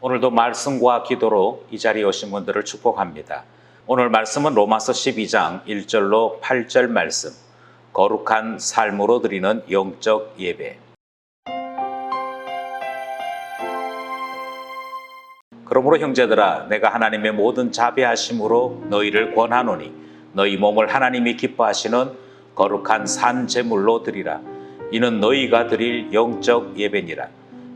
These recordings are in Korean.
오늘도 말씀과 기도로 이 자리에 오신 분들을 축복합니다. 오늘 말씀은 로마서 12장 1절로 8절 말씀. 거룩한 삶으로 드리는 영적 예배. 그러므로 형제들아 내가 하나님의 모든 자비하심으로 너희를 권하노니 너희 몸을 하나님이 기뻐하시는 거룩한 산 제물로 드리라 이는 너희가 드릴 영적 예배니라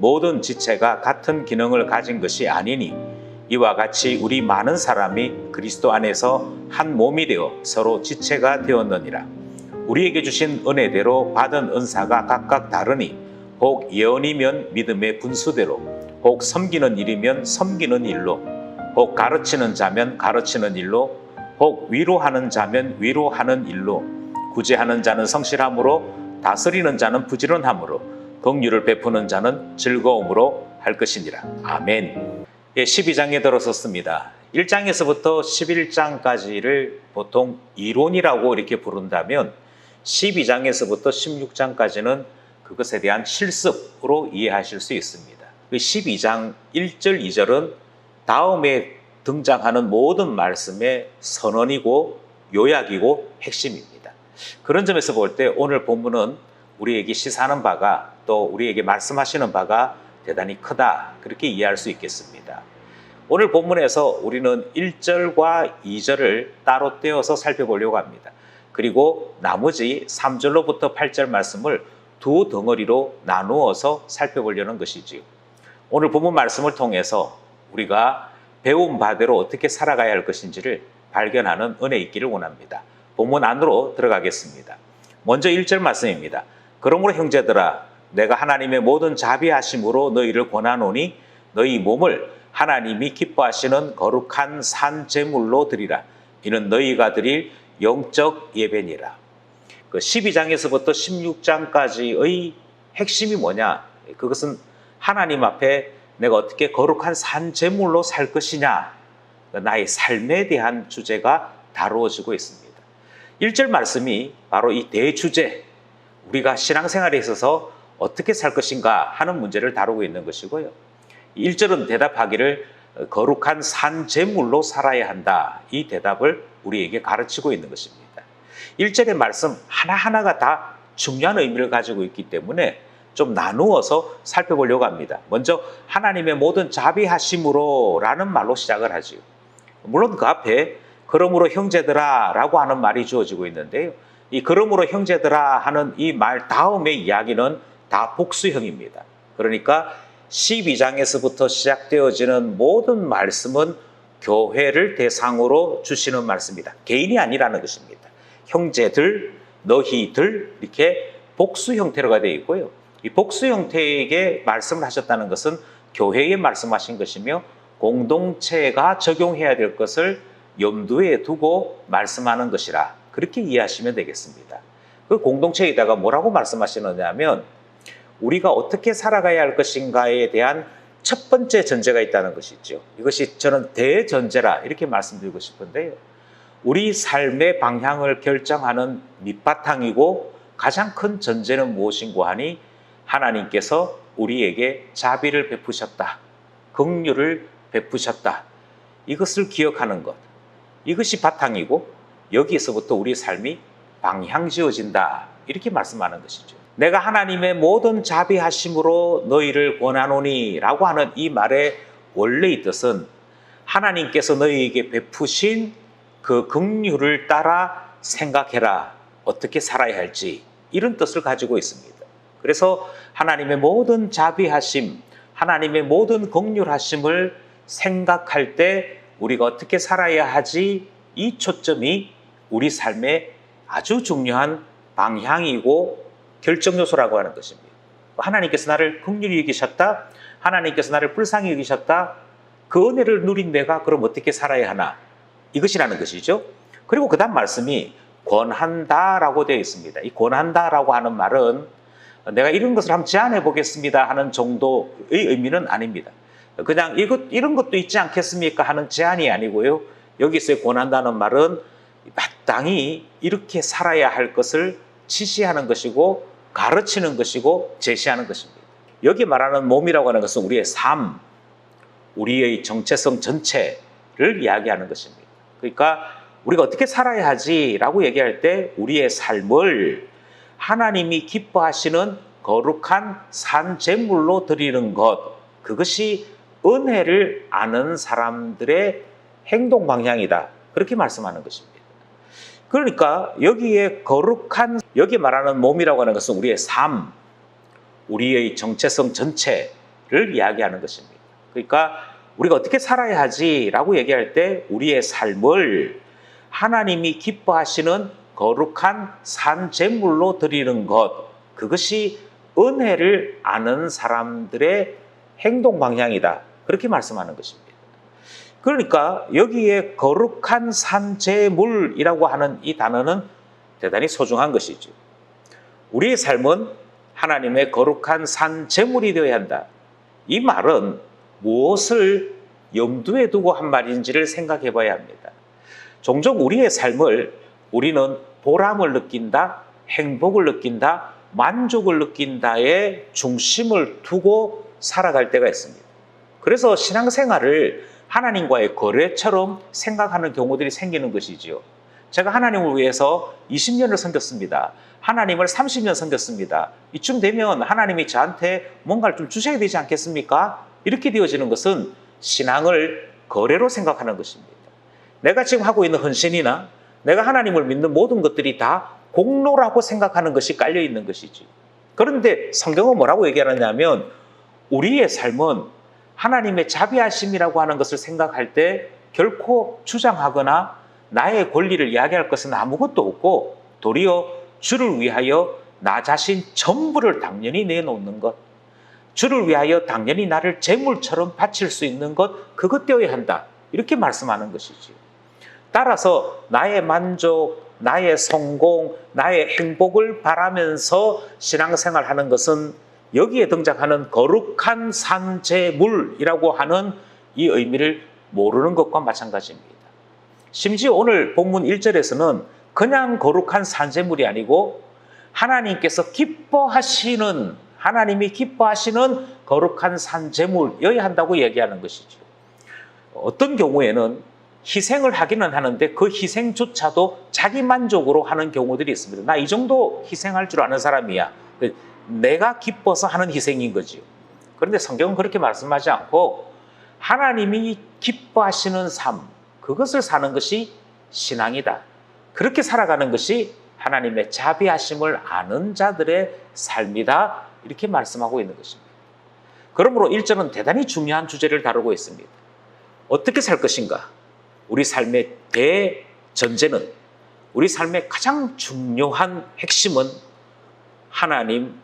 모든 지체가 같은 기능을 가진 것이 아니니 이와 같이 우리 많은 사람이 그리스도 안에서 한 몸이 되어 서로 지체가 되었느니라. 우리에게 주신 은혜대로 받은 은사가 각각 다르니 혹 예언이면 믿음의 분수대로 혹 섬기는 일이면 섬기는 일로, 혹 가르치는 자면 가르치는 일로, 혹 위로하는 자면 위로하는 일로, 구제하는 자는 성실함으로, 다스리는 자는 부지런함으로, 긍휼을 베푸는 자는 즐거움으로 할 것이니라. 아멘. 예, 12장에 들어섰습니다. 1장에서부터 11장까지를 보통 이론이라고 이렇게 부른다면 12장에서부터 16장까지는 그것에 대한 실습으로 이해하실 수 있습니다. 그 12장 1절, 2절은 다음에 등장하는 모든 말씀의 선언이고 요약이고 핵심입니다. 그런 점에서 볼 때 오늘 본문은 우리에게 시사하는 바가 또 우리에게 말씀하시는 바가 대단히 크다. 그렇게 이해할 수 있겠습니다. 오늘 본문에서 우리는 1절과 2절을 따로 떼어서 살펴보려고 합니다. 그리고 나머지 3절로부터 8절 말씀을 두 덩어리로 나누어서 살펴보려는 것이지요. 오늘 본문 말씀을 통해서 우리가 배운 바대로 어떻게 살아가야 할 것인지를 발견하는 은혜 있기를 원합니다. 본문 안으로 들어가겠습니다. 먼저 1절 말씀입니다. 그러므로 형제들아 내가 하나님의 모든 자비하심으로 너희를 권하노니 너희 몸을 하나님이 기뻐하시는 거룩한 산 제물로 드리라. 이는 너희가 드릴 영적 예배니라. 그 12장에서부터 16장까지의 핵심이 뭐냐? 그것은 하나님 앞에 내가 어떻게 거룩한 산 제물로 살 것이냐. 나의 삶에 대한 주제가 다루어지고 있습니다. 1절 말씀이 바로 이 대주제, 우리가 신앙생활에 있어서 어떻게 살 것인가 하는 문제를 다루고 있는 것이고요. 1절은 대답하기를 거룩한 산 제물로 살아야 한다. 이 대답을 우리에게 가르치고 있는 것입니다. 1절의 말씀 하나하나가 다 중요한 의미를 가지고 있기 때문에 좀 나누어서 살펴보려고 합니다. 먼저 하나님의 모든 자비하심으로 라는 말로 시작을 하지요. 물론 그 앞에 그러므로 형제들아 라고 하는 말이 주어지고 있는데요. 이 그러므로 형제들아 하는 이 말 다음의 이야기는 다 복수형입니다. 그러니까 12장에서부터 시작되어지는 모든 말씀은 교회를 대상으로 주시는 말씀입니다. 개인이 아니라는 것입니다. 형제들, 너희들 이렇게 복수 형태로가 되어 있고요. 이 복수 형태에게 말씀을 하셨다는 것은 교회에 말씀하신 것이며 공동체가 적용해야 될 것을 염두에 두고 말씀하는 것이라 그렇게 이해하시면 되겠습니다. 그 공동체에다가 뭐라고 말씀하시느냐면 우리가 어떻게 살아가야 할 것인가에 대한 첫 번째 전제가 있다는 것이죠. 이것이 저는 대전제라 이렇게 말씀드리고 싶은데요. 우리 삶의 방향을 결정하는 밑바탕이고 가장 큰 전제는 무엇인고 하니 하나님께서 우리에게 자비를 베푸셨다. 긍휼을 베푸셨다. 이것을 기억하는 것. 이것이 바탕이고 여기에서부터 우리 삶이 방향 지어진다. 이렇게 말씀하는 것이죠. 내가 하나님의 모든 자비하심으로 너희를 권하노니 라고 하는 이 말의 원래의 뜻은 하나님께서 너희에게 베푸신 그 긍휼을 따라 생각해라. 어떻게 살아야 할지 이런 뜻을 가지고 있습니다. 그래서 하나님의 모든 자비하심, 하나님의 모든 긍휼하심을 생각할 때 우리가 어떻게 살아야 하지 이 초점이 우리 삶의 아주 중요한 방향이고 결정 요소라고 하는 것입니다. 하나님께서 나를 긍휼히 여기셨다. 하나님께서 나를 불쌍히 여기셨다. 그 은혜를 누린 내가 그럼 어떻게 살아야 하나? 이것이라는 것이죠. 그리고 그 다음 말씀이 권한다라고 되어 있습니다. 이 권한다라고 하는 말은 내가 이런 것을 한번 제안해 보겠습니다 하는 정도의 의미는 아닙니다. 그냥 이것, 이런 것도 있지 않겠습니까 하는 제안이 아니고요. 여기서의 권한다는 말은 마땅히 이렇게 살아야 할 것을 지시하는 것이고 가르치는 것이고 제시하는 것입니다. 여기 말하는 몸이라고 하는 것은 우리의 삶, 우리의 정체성 전체를 이야기하는 것입니다. 그러니까 우리가 어떻게 살아야 하지라고 얘기할 때 우리의 삶을 하나님이 기뻐하시는 거룩한 산 제물로 드리는 것 그것이 은혜를 아는 사람들의 행동 방향이다. 그렇게 말씀하는 것입니다. 그러니까 여기에 거룩한 여기 말하는 몸이라고 하는 것은 우리의 삶, 우리의 정체성 전체를 이야기하는 것입니다. 그러니까 우리가 어떻게 살아야 하지라고 얘기할 때 우리의 삶을 하나님이 기뻐하시는 거룩한 산 제물로 드리는 것 그것이 은혜를 아는 사람들의 행동 방향이다. 그렇게 말씀하는 것입니다. 그러니까 여기에 거룩한 산재물이라고 하는 이 단어는 대단히 소중한 것이죠. 우리의 삶은 하나님의 거룩한 산재물이 되어야 한다. 이 말은 무엇을 염두에 두고 한 말인지를 생각해 봐야 합니다. 종종 우리의 삶을 우리는 보람을 느낀다, 행복을 느낀다, 만족을 느낀다에 중심을 두고 살아갈 때가 있습니다. 그래서 신앙생활을 하나님과의 거래처럼 생각하는 경우들이 생기는 것이지요. 제가 하나님을 위해서 20년을 섬겼습니다. 하나님을 30년 섬겼습니다. 이쯤 되면 하나님이 저한테 뭔가를 좀 주셔야 되지 않겠습니까? 이렇게 되어지는 것은 신앙을 거래로 생각하는 것입니다. 내가 지금 하고 있는 헌신이나 내가 하나님을 믿는 모든 것들이 다 공로라고 생각하는 것이 깔려 있는 것이지. 그런데 성경은 뭐라고 얘기하느냐면 우리의 삶은 하나님의 자비하심이라고 하는 것을 생각할 때 결코 주장하거나 나의 권리를 이야기할 것은 아무것도 없고 도리어 주를 위하여 나 자신 전부를 당연히 내놓는 것. 주를 위하여 당연히 나를 제물처럼 바칠 수 있는 것, 그것 되어야 한다. 이렇게 말씀하는 것이지. 따라서 나의 만족, 나의 성공, 나의 행복을 바라면서 신앙생활 하는 것은 여기에 등장하는 거룩한 산재물이라고 하는 이 의미를 모르는 것과 마찬가지입니다. 심지어 오늘 본문 1절에서는 그냥 거룩한 산재물이 아니고 하나님께서 기뻐하시는 하나님이 기뻐하시는 거룩한 산재물이어야 한다고 얘기하는 것이죠. 어떤 경우에는 희생을 하기는 하는데 그 희생조차도 자기 만족으로 하는 경우들이 있습니다. 나 이 정도 희생할 줄 아는 사람이야. 내가 기뻐서 하는 희생인 거지요. 그런데 성경은 그렇게 말씀하지 않고 하나님이 기뻐하시는 삶, 그것을 사는 것이 신앙이다. 그렇게 살아가는 것이 하나님의 자비하심을 아는 자들의 삶이다. 이렇게 말씀하고 있는 것입니다. 그러므로 1절은 대단히 중요한 주제를 다루고 있습니다. 어떻게 살 것인가? 우리 삶의 대전제는 우리 삶의 가장 중요한 핵심은 하나님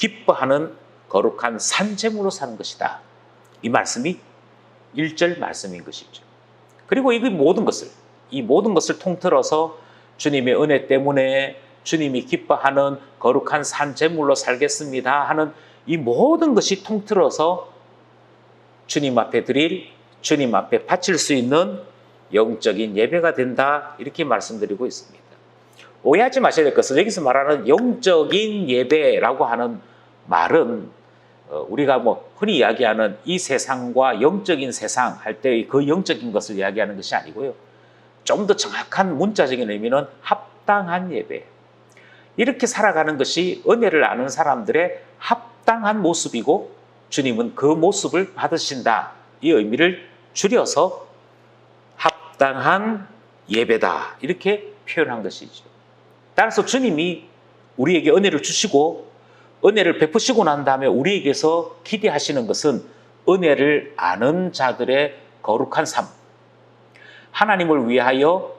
기뻐하는 거룩한 산재물로 사는 것이다. 이 말씀이 1절 말씀인 것이죠. 그리고 이 모든 것을, 이 모든 것을 통틀어서 주님의 은혜 때문에 주님이 기뻐하는 거룩한 산재물로 살겠습니다 하는 이 모든 것이 통틀어서 주님 앞에 드릴, 주님 앞에 바칠 수 있는 영적인 예배가 된다. 이렇게 말씀드리고 있습니다. 오해하지 마셔야 될 것은 여기서 말하는 영적인 예배라고 하는 말은 어, 우리가 뭐 흔히 이야기하는 이 세상과 영적인 세상 할때그 영적인 것을 이야기하는 것이 아니고요. 좀 더 정확한 문자적인 의미는 합당한 예배. 이렇게 살아가는 것이 은혜를 아는 사람들의 합당한 모습이고 주님은 그 모습을 받으신다. 이 의미를 줄여서 합당한 예배다. 이렇게 표현한 것이죠. 따라서 주님이 우리에게 은혜를 주시고 은혜를 베푸시고 난 다음에 우리에게서 기대하시는 것은 은혜를 아는 자들의 거룩한 삶. 하나님을 위하여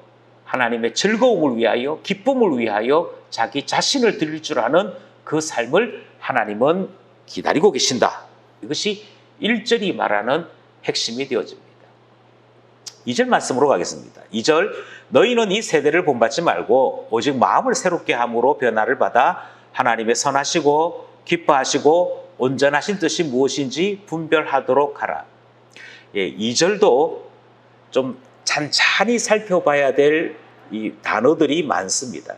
하나님의 즐거움을 위하여 기쁨을 위하여 자기 자신을 드릴 줄 아는 그 삶을 하나님은 기다리고 계신다. 이것이 1절이 말하는 핵심이 되어집니다. 2절 말씀으로 가겠습니다. 2절 너희는 이 세대를 본받지 말고 오직 마음을 새롭게 함으로 변화를 받아 하나님의 선하시고 기뻐하시고 온전하신 뜻이 무엇인지 분별하도록 하라. 예, 2절도 좀 찬찬히 살펴봐야 될 이 단어들이 많습니다.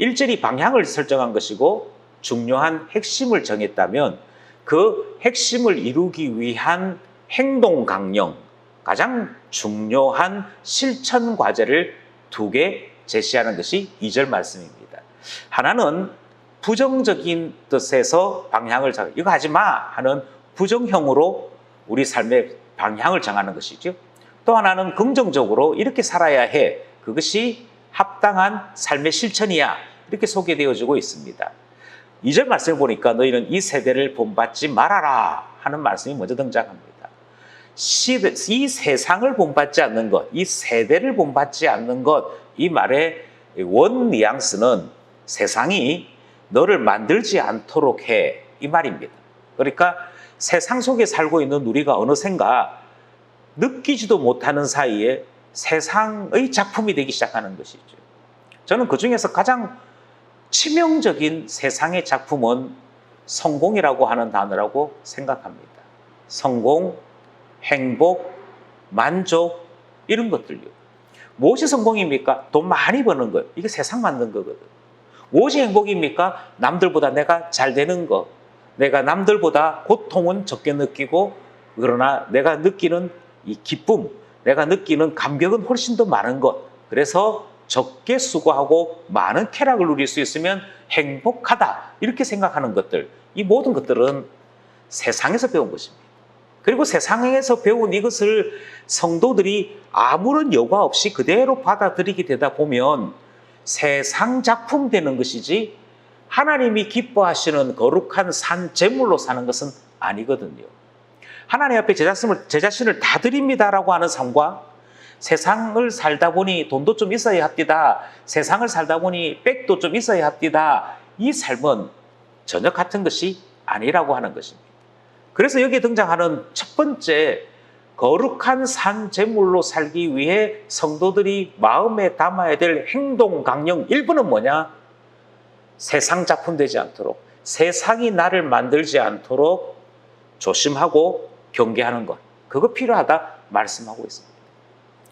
1절이 방향을 설정한 것이고 중요한 핵심을 정했다면 그 핵심을 이루기 위한 행동 강령, 가장 중요한 실천 과제를 두 개 제시하는 것이 2절 말씀입니다. 하나는 부정적인 뜻에서 방향을 정하 이거 하지 마 하는 부정형으로 우리 삶의 방향을 정하는 것이죠. 또 하나는 긍정적으로 이렇게 살아야 해. 그것이 합당한 삶의 실천이야. 이렇게 소개되어지고 있습니다. 2절 말씀을 보니까 너희는 이 세대를 본받지 말아라 하는 말씀이 먼저 등장합니다. 시- 이 세상을 본받지 않는 것, 이 세대를 본받지 않는 것, 이 말의 원 뉘앙스는 세상이 너를 만들지 않도록 해. 이 말입니다. 그러니까 세상 속에 살고 있는 우리가 어느샌가 느끼지도 못하는 사이에 세상의 작품이 되기 시작하는 것이죠. 저는 그 중에서 가장 치명적인 세상의 작품은 성공이라고 하는 단어라고 생각합니다. 성공, 행복, 만족, 이런 것들요. 무엇이 성공입니까? 돈 많이 버는 것. 이게 세상 만든 거거든. 무엇이 행복입니까? 남들보다 내가 잘 되는 것. 내가 남들보다 고통은 적게 느끼고, 그러나 내가 느끼는 이 기쁨, 내가 느끼는 감격은 훨씬 더 많은 것. 그래서 적게 수고하고 많은 쾌락을 누릴 수 있으면 행복하다. 이렇게 생각하는 것들. 이 모든 것들은 세상에서 배운 것입니다. 그리고 세상에서 배운 이것을 성도들이 아무런 여과 없이 그대로 받아들이게 되다 보면 세상 작품 되는 것이지 하나님이 기뻐하시는 거룩한 산 제물로 사는 것은 아니거든요. 하나님 앞에 제 자신을, 제 자신을 다 드립니다라고 하는 삶과 세상을 살다 보니 돈도 좀 있어야 합디다. 세상을 살다 보니 백도 좀 있어야 합디다. 이 삶은 전혀 같은 것이 아니라고 하는 것입니다. 그래서 여기에 등장하는 첫 번째 거룩한 산 제물로 살기 위해 성도들이 마음에 담아야 될 행동 강령 1번은 뭐냐? 세상 작품 되지 않도록 세상이 나를 만들지 않도록 조심하고 경계하는 것. 그거 필요하다 말씀하고 있습니다.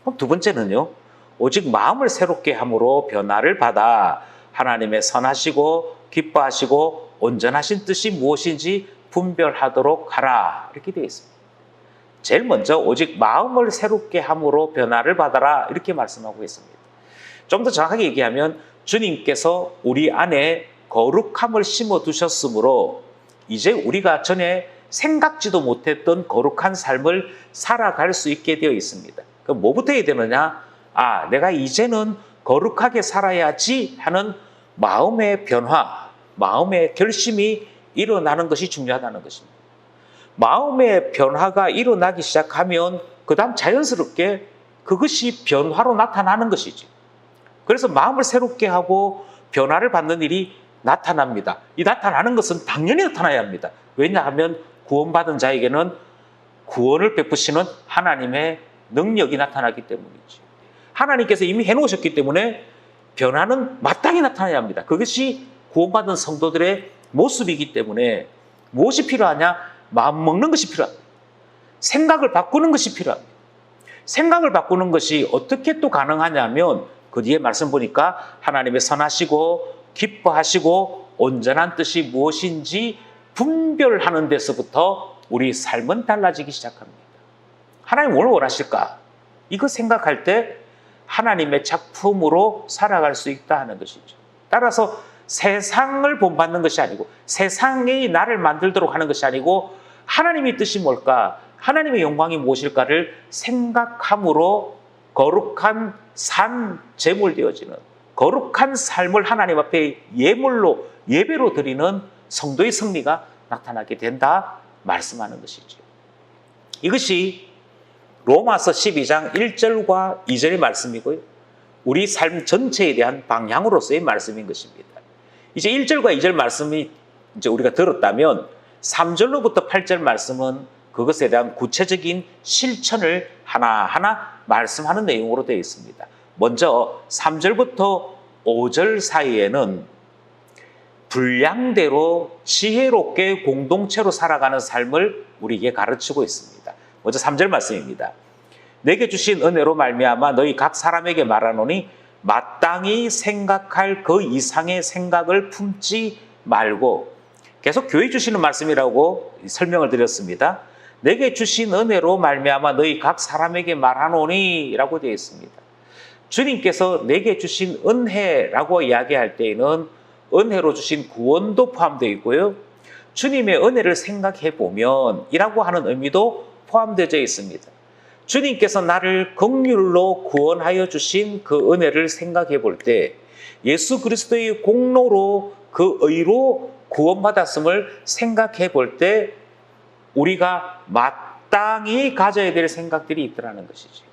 그럼 두 번째는요. 오직 마음을 새롭게 함으로 변화를 받아 하나님의 선하시고 기뻐하시고 온전하신 뜻이 무엇인지 분별하도록 하라. 이렇게 되어 있습니다. 제일 먼저 오직 마음을 새롭게 함으로 변화를 받아라. 이렇게 말씀하고 있습니다. 좀 더 정확하게 얘기하면 주님께서 우리 안에 거룩함을 심어 두셨으므로 이제 우리가 전에 생각지도 못했던 거룩한 삶을 살아갈 수 있게 되어 있습니다. 그럼 뭐부터 해야 되느냐? 아, 내가 이제는 거룩하게 살아야지 하는 마음의 변화, 마음의 결심이 일어나는 것이 중요하다는 것입니다. 마음의 변화가 일어나기 시작하면 그 다음 자연스럽게 그것이 변화로 나타나는 것이지. 그래서 마음을 새롭게 하고 변화를 받는 일이 나타납니다. 이 나타나는 것은 당연히 나타나야 합니다. 왜냐하면 구원받은 자에게는 구원을 베푸시는 하나님의 능력이 나타나기 때문이지. 하나님께서 이미 해놓으셨기 때문에 변화는 마땅히 나타나야 합니다. 그것이 구원받은 성도들의 모습이기 때문에 무엇이 필요하냐? 마음 먹는 것이 필요합니다. 생각을 바꾸는 것이 필요합니다. 생각을 바꾸는 것이 어떻게 또 가능하냐면 그 뒤에 말씀 보니까 하나님의 선하시고 기뻐하시고 온전한 뜻이 무엇인지 분별하는 데서부터 우리 삶은 달라지기 시작합니다. 하나님 뭘 원하실까? 이거 생각할 때 하나님의 작품으로 살아갈 수 있다 하는 것이죠. 따라서 세상을 본받는 것이 아니고 세상이 나를 만들도록 하는 것이 아니고 하나님의 뜻이 뭘까? 하나님의 영광이 무엇일까를 생각함으로 거룩한 산 제물 되어지는 거룩한 삶을 하나님 앞에 예물로 예배로 드리는 성도의 승리가 나타나게 된다 말씀하는 것이죠. 이것이 로마서 12장 1절과 2절의 말씀이고요. 우리 삶 전체에 대한 방향으로서의 말씀인 것입니다. 이제 1절과 2절 말씀이 이제 우리가 들었다면 3절로부터 8절 말씀은 그것에 대한 구체적인 실천을 하나하나 말씀하는 내용으로 되어 있습니다. 먼저 3절부터 5절 사이에는 분량대로 지혜롭게 공동체로 살아가는 삶을 우리에게 가르치고 있습니다. 먼저 3절 말씀입니다. 내게 주신 은혜로 말미암아 너희 각 사람에게 말하노니 마땅히 생각할 그 이상의 생각을 품지 말고 계속 교회 주시는 말씀이라고 설명을 드렸습니다. 내게 주신 은혜로 말미암아 너희 각 사람에게 말하노니라고 되어 있습니다. 주님께서 내게 주신 은혜라고 이야기할 때에는 은혜로 주신 구원도 포함되어 있고요. 주님의 은혜를 생각해 보면 이라고 하는 의미도 포함되어 있습니다. 주님께서 나를 긍휼로 구원하여 주신 그 은혜를 생각해 볼 때 예수 그리스도의 공로로 그 의로 구원받았음을 생각해 볼 때 우리가 마땅히 가져야 될 생각들이 있더라는 것이죠.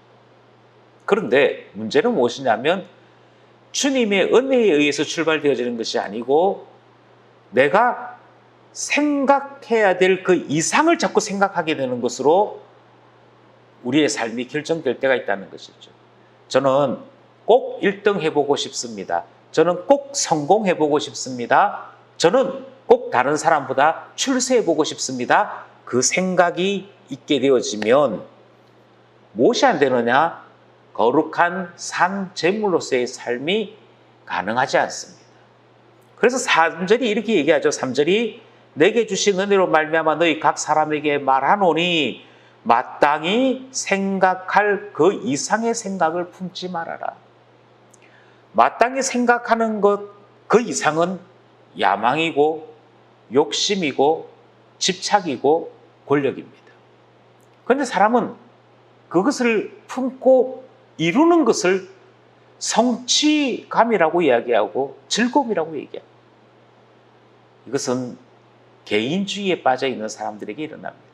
그런데 문제는 무엇이냐면 주님의 은혜에 의해서 출발되어지는 것이 아니고 내가 생각해야 될 그 이상을 자꾸 생각하게 되는 것으로 우리의 삶이 결정될 때가 있다는 것이죠. 저는 꼭 1등 해보고 싶습니다. 저는 꼭 성공해보고 싶습니다. 저는 꼭 다른 사람보다 출세해보고 싶습니다. 그 생각이 있게 되어지면 무엇이 안 되느냐? 거룩한 산 제물로서의 삶이 가능하지 않습니다. 그래서 3절이 이렇게 얘기하죠. 3절이 내게 주신 은혜로 말미암아 너희 각 사람에게 말하노니 마땅히 생각할 그 이상의 생각을 품지 말아라. 마땅히 생각하는 것 그 이상은 야망이고 욕심이고 집착이고 권력입니다. 그런데 사람은 그것을 품고 이루는 것을 성취감이라고 이야기하고 즐거움이라고 얘기합니다. 이것은 개인주의에 빠져 있는 사람들에게 일어납니다.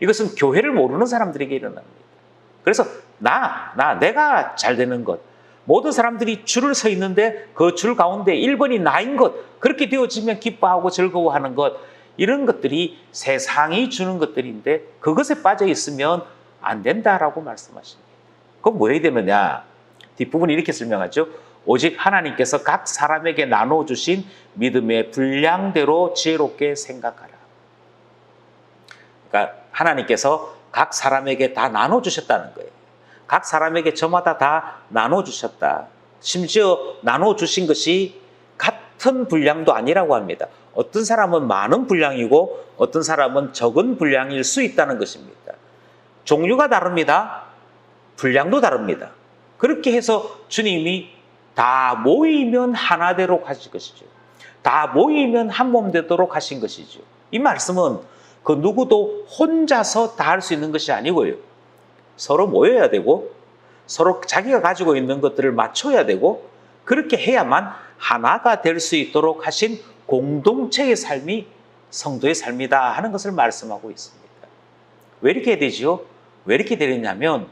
이것은 교회를 모르는 사람들에게 일어납니다. 그래서 나, 나, 내가 잘 되는 것. 모든 사람들이 줄을 서 있는데 그 줄 가운데 1번이 나인 것. 그렇게 되어지면 기뻐하고 즐거워하는 것. 이런 것들이 세상이 주는 것들인데 그것에 빠져 있으면 안 된다라고 말씀하십니다. 그럼 뭐 해야 되느냐? 뒷부분이 이렇게 설명하죠. 오직 하나님께서 각 사람에게 나눠 주신 믿음의 분량대로 지혜롭게 생각하라. 그러니까 하나님께서 각 사람에게 다 나눠 주셨다는 거예요. 각 사람에게 저마다 다 나눠 주셨다. 심지어 나눠 주신 것이 같은 분량도 아니라고 합니다. 어떤 사람은 많은 분량이고 어떤 사람은 적은 분량일 수 있다는 것입니다. 종류가 다릅니다. 분량도 다릅니다. 그렇게 해서 주님이 다 모이면 하나 되도록 하실 것이죠. 다 모이면 한 몸 되도록 하신 것이죠. 이 말씀은 그 누구도 혼자서 다 할 수 있는 것이 아니고요. 서로 모여야 되고 서로 자기가 가지고 있는 것들을 맞춰야 되고 그렇게 해야만 하나가 될 수 있도록 하신 공동체의 삶이 성도의 삶이다 하는 것을 말씀하고 있습니다. 왜 이렇게 되지요? 왜 이렇게 되느냐면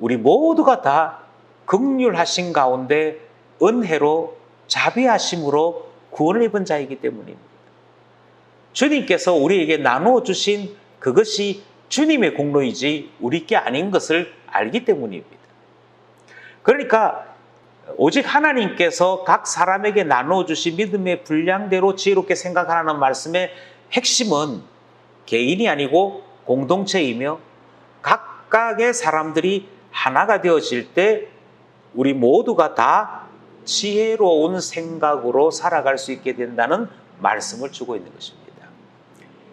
우리 모두가 다 극률하신 가운데 은혜로 자비하심으로 구원을 입은 자이기 때문입니다. 주님께서 우리에게 나누어 주신 그것이 주님의 공로이지 우리 게 아닌 것을 알기 때문입니다. 그러니까 오직 하나님께서 각 사람에게 나누어 주신 믿음의 분량대로 지혜롭게 생각하라는 말씀의 핵심은 개인이 아니고 공동체이며 각각의 사람들이 하나가 되어질 때 우리 모두가 다 지혜로운 생각으로 살아갈 수 있게 된다는 말씀을 주고 있는 것입니다.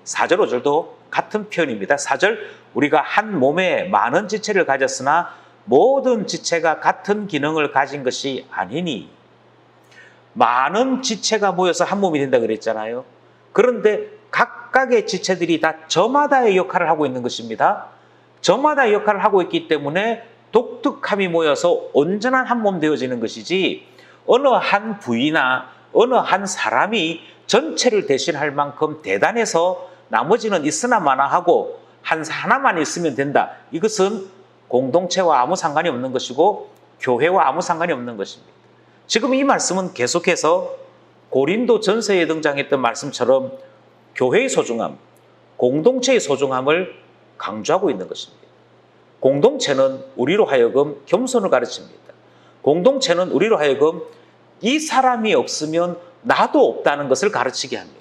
4절, 5절도 같은 표현입니다. 4절, 우리가 한 몸에 많은 지체를 가졌으나 모든 지체가 같은 기능을 가진 것이 아니니 많은 지체가 모여서 한 몸이 된다 그랬잖아요. 그런데 각각의 지체들이 다 저마다의 역할을 하고 있는 것입니다. 저마다 역할을 하고 있기 때문에 독특함이 모여서 온전한 한 몸 되어지는 것이지 어느 한 부위나 어느 한 사람이 전체를 대신할 만큼 대단해서 나머지는 있으나 마나 하고 한 하나만 있으면 된다. 이것은 공동체와 아무 상관이 없는 것이고 교회와 아무 상관이 없는 것입니다. 지금 이 말씀은 계속해서 고린도 전서에 등장했던 말씀처럼 교회의 소중함, 공동체의 소중함을 강조하고 있는 것입니다. 공동체는 우리로 하여금 겸손을 가르칩니다. 공동체는 우리로 하여금 이 사람이 없으면 나도 없다는 것을 가르치게 합니다.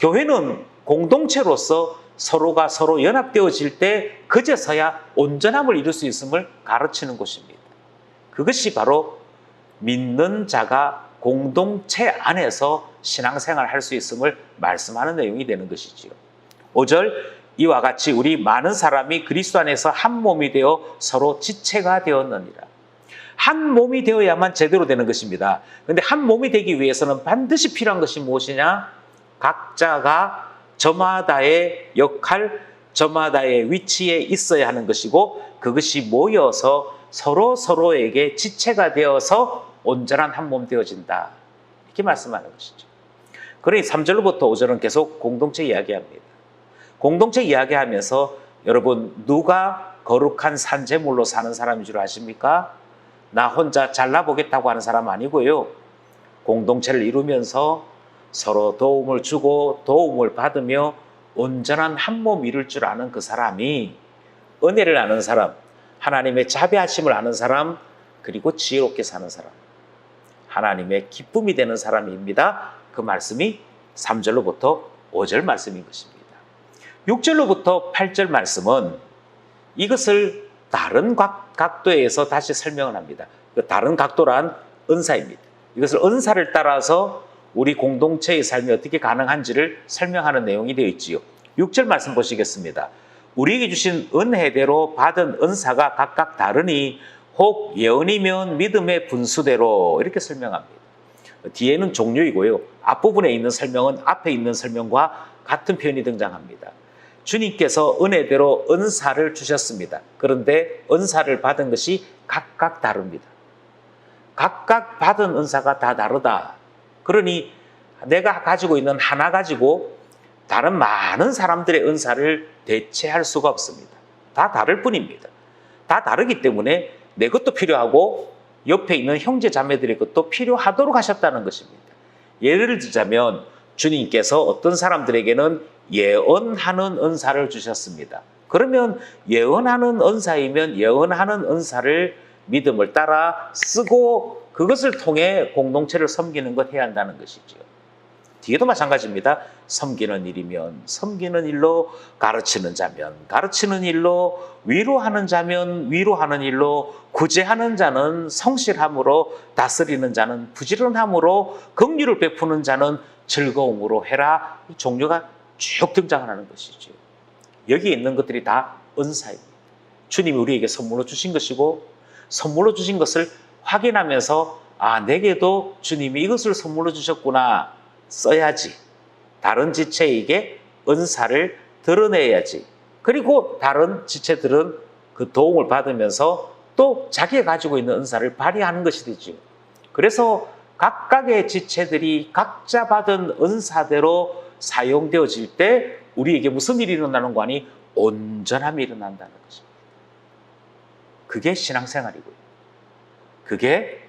교회는 공동체로서 서로가 서로 연합되어질 때 그제서야 온전함을 이룰 수 있음을 가르치는 곳입니다. 그것이 바로 믿는 자가 공동체 안에서 신앙생활을 할 수 있음을 말씀하는 내용이 되는 것이지요. 5절 이와 같이 우리 많은 사람이 그리스도 안에서 한 몸이 되어 서로 지체가 되었느니라. 한 몸이 되어야만 제대로 되는 것입니다. 그런데 한 몸이 되기 위해서는 반드시 필요한 것이 무엇이냐? 각자가 저마다의 역할, 저마다의 위치에 있어야 하는 것이고 그것이 모여서 서로 서로에게 지체가 되어서 온전한 한 몸 되어진다. 이렇게 말씀하는 것이죠. 그러니 3절로부터 5절은 계속 공동체 이야기합니다. 공동체 이야기하면서 여러분 누가 거룩한 산재물로 사는 사람인 줄 아십니까? 나 혼자 잘나보겠다고 하는 사람 아니고요. 공동체를 이루면서 서로 도움을 주고 도움을 받으며 온전한 한 몸 이룰 줄 아는 그 사람이 은혜를 아는 사람, 하나님의 자비하심을 아는 사람, 그리고 지혜롭게 사는 사람. 하나님의 기쁨이 되는 사람입니다. 그 말씀이 3절로부터 5절 말씀인 것입니다. 6절로부터 8절 말씀은 이것을 다른 각, 각도에서 다시 설명을 합니다. 그 다른 각도란 은사입니다. 이것을 은사를 따라서 우리 공동체의 삶이 어떻게 가능한지를 설명하는 내용이 되어 있지요. 6절 말씀 보시겠습니다. 우리에게 주신 은혜대로 받은 은사가 각각 다르니 혹 예언이면 믿음의 분수대로 이렇게 설명합니다. 뒤에는 종류이고요. 앞부분에 있는 설명은 앞에 있는 설명과 같은 표현이 등장합니다. 주님께서 은혜대로 은사를 주셨습니다. 그런데 은사를 받은 것이 각각 다릅니다. 각각 받은 은사가 다 다르다. 그러니 내가 가지고 있는 하나 가지고 다른 많은 사람들의 은사를 대체할 수가 없습니다. 다 다를 뿐입니다. 다 다르기 때문에 내 것도 필요하고 옆에 있는 형제 자매들의 것도 필요하도록 하셨다는 것입니다. 예를 들자면 주님께서 어떤 사람들에게는 예언하는 은사를 주셨습니다. 그러면 예언하는 은사이면 예언하는 은사를 믿음을 따라 쓰고 그것을 통해 공동체를 섬기는 것 해야 한다는 것이죠. 뒤에도 마찬가지입니다. 섬기는 일이면 섬기는 일로 가르치는 자면 가르치는 일로 위로하는 자면 위로하는 일로 구제하는 자는 성실함으로 다스리는 자는 부지런함으로 긍휼을 베푸는 자는 즐거움으로 해라. 종류가 쭉 등장하는 것이죠. 여기 있는 것들이 다 은사입니다. 주님이 우리에게 선물로 주신 것이고 선물로 주신 것을 확인하면서 아 내게도 주님이 이것을 선물로 주셨구나 써야지. 다른 지체에게 은사를 드러내야지. 그리고 다른 지체들은 그 도움을 받으면서 또 자기가 가지고 있는 은사를 발휘하는 것이 되죠. 그래서 각각의 지체들이 각자 받은 은사대로 사용되어질 때 우리에게 무슨 일이 일어나는 거 아니? 온전함이 일어난다는 것입니다. 그게 신앙생활이고요. 그게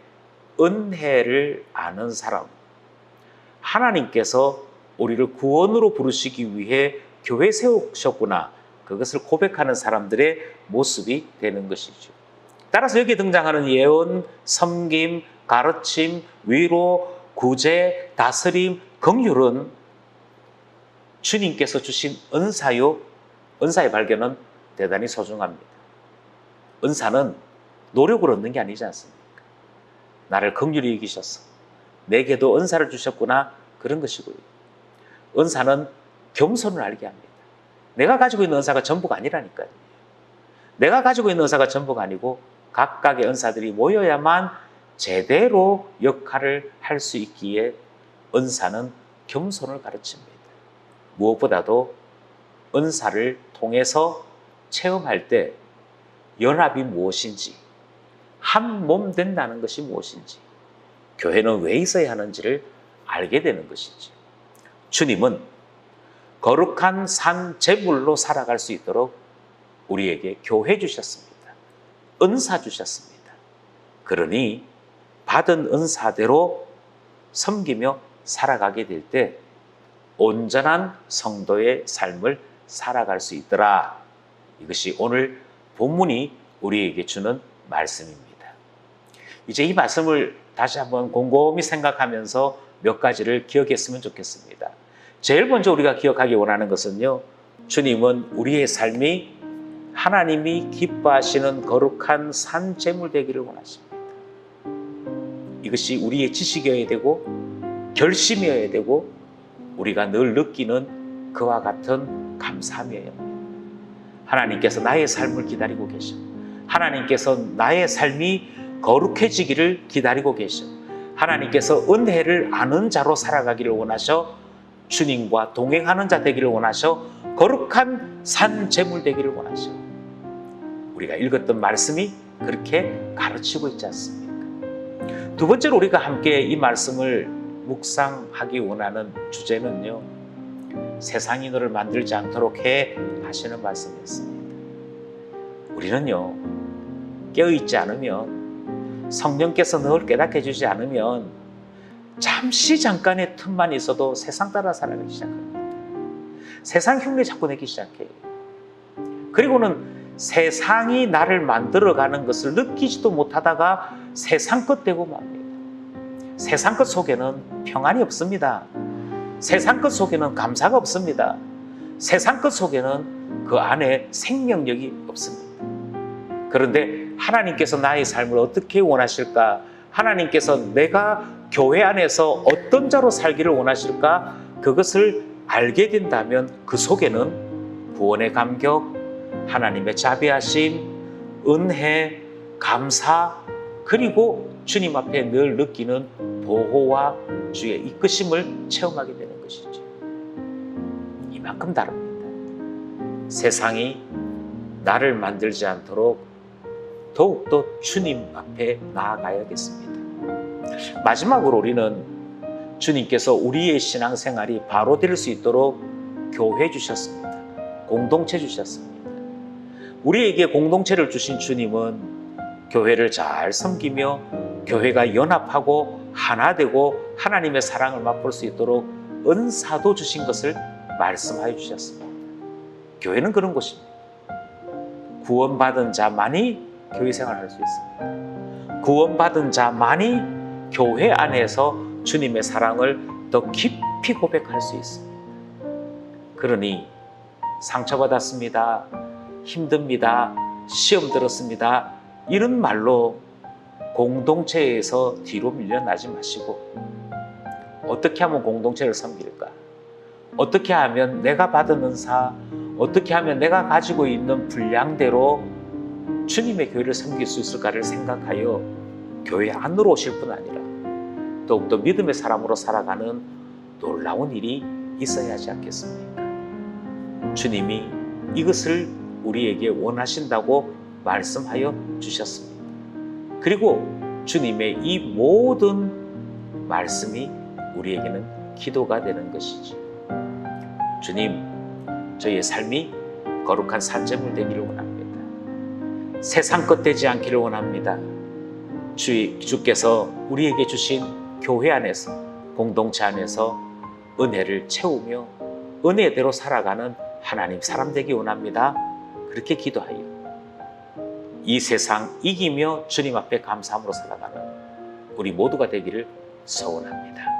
은혜를 아는 사람. 하나님께서 우리를 구원으로 부르시기 위해 교회 세우셨구나. 그것을 고백하는 사람들의 모습이 되는 것이죠. 따라서 여기 등장하는 예언, 섬김, 가르침, 위로, 구제, 다스림, 긍휼은 주님께서 주신 은사요. 은사의 발견은 대단히 소중합니다. 은사는 노력을 얻는 게 아니지 않습니까? 나를 긍휼히 여기셔서 내게도 은사를 주셨구나 그런 것이고요. 은사는 겸손을 알게 합니다. 내가 가지고 있는 은사가 전부가 아니라니까요. 내가 가지고 있는 은사가 전부가 아니고 각각의 은사들이 모여야만 제대로 역할을 할 수 있기에 은사는 겸손을 가르칩니다. 무엇보다도 은사를 통해서 체험할 때 연합이 무엇인지, 한 몸 된다는 것이 무엇인지, 교회는 왜 있어야 하는지를 알게 되는 것이지. 주님은 거룩한 산 제물로 살아갈 수 있도록 우리에게 교회 주셨습니다. 은사 주셨습니다. 그러니 받은 은사대로 섬기며 살아가게 될 때 온전한 성도의 삶을 살아갈 수 있더라. 이것이 오늘 본문이 우리에게 주는 말씀입니다. 이제 이 말씀을 다시 한번 곰곰이 생각하면서 몇 가지를 기억했으면 좋겠습니다. 제일 먼저 우리가 기억하기 원하는 것은요, 주님은 우리의 삶이 하나님이 기뻐하시는 거룩한 산 제물 되기를 원하십니다. 이것이 우리의 지식이어야 되고 결심이어야 되고 우리가 늘 느끼는 그와 같은 감사함이어야. 하나님께서 나의 삶을 기다리고 계셔. 하나님께서 나의 삶이 거룩해지기를 기다리고 계셔. 하나님께서 은혜를 아는 자로 살아가기를 원하셔. 주님과 동행하는 자 되기를 원하셔. 거룩한 산 제물 되기를 원하셔. 우리가 읽었던 말씀이 그렇게 가르치고 있지 않습니까? 두 번째로 우리가 함께 이 말씀을 묵상하기 원하는 주제는요. 세상이 너를 만들지 않도록 해 하시는 말씀이었습니다. 우리는요. 깨어있지 않으면 성령께서 널 깨닫게 해주지 않으면 잠시 잠깐의 틈만 있어도 세상 따라 살아가기 시작합니다. 세상 흉내 자꾸 내기 시작해요. 그리고는 세상이 나를 만들어가는 것을 느끼지도 못하다가 세상 끝 되고 맙니다. 세상 끝 속에는 평안이 없습니다. 세상 끝 속에는 감사가 없습니다. 세상 끝 속에는 그 안에 생명력이 없습니다. 그런데 하나님께서 나의 삶을 어떻게 원하실까? 하나님께서 내가 교회 안에서 어떤 자로 살기를 원하실까? 그것을 알게 된다면 그 속에는 구원의 감격, 하나님의 자비하심, 은혜, 감사, 그리고 주님 앞에 늘 느끼는 보호와 주의 이끄심을 체험하게 되는 것이죠. 이만큼 다릅니다. 세상이 나를 만들지 않도록 더욱더 주님 앞에 나아가야겠습니다. 마지막으로 우리는 주님께서 우리의 신앙생활이 바로 될 수 있도록 교회 주셨습니다. 공동체 주셨습니다. 우리에게 공동체를 주신 주님은 교회를 잘 섬기며 교회가 연합하고 하나 되고 하나님의 사랑을 맛볼 수 있도록 은사도 주신 것을 말씀하여 주셨습니다. 교회는 그런 곳입니다. 구원받은 자만이 교회 생활을 할 수 있습니다. 구원받은 자만이 교회 안에서 주님의 사랑을 더 깊이 고백할 수 있습니다. 그러니 상처받았습니다. 힘듭니다. 시험 들었습니다. 이런 말로 공동체에서 뒤로 밀려나지 마시고 어떻게 하면 공동체를 섬길까? 어떻게 하면 내가 받은 은사, 어떻게 하면 내가 가지고 있는 분량대로 주님의 교회를 섬길 수 있을까를 생각하여 교회 안으로 오실 뿐 아니라 더욱더 믿음의 사람으로 살아가는 놀라운 일이 있어야 하지 않겠습니까? 주님이 이것을 우리에게 원하신다고 말씀하여 주셨습니다. 그리고 주님의 이 모든 말씀이 우리에게는 기도가 되는 것이지. 주님, 저희의 삶이 거룩한 산재물 되기를 원합니다. 세상 것 되지 않기를 원합니다. 주, 주께서 우리에게 주신 교회 안에서, 공동체 안에서 은혜를 채우며 은혜대로 살아가는 하나님 사람 되기 원합니다. 그렇게 기도하여 이 세상 이기며 주님 앞에 감사함으로 살아가는 우리 모두가 되기를 소원합니다.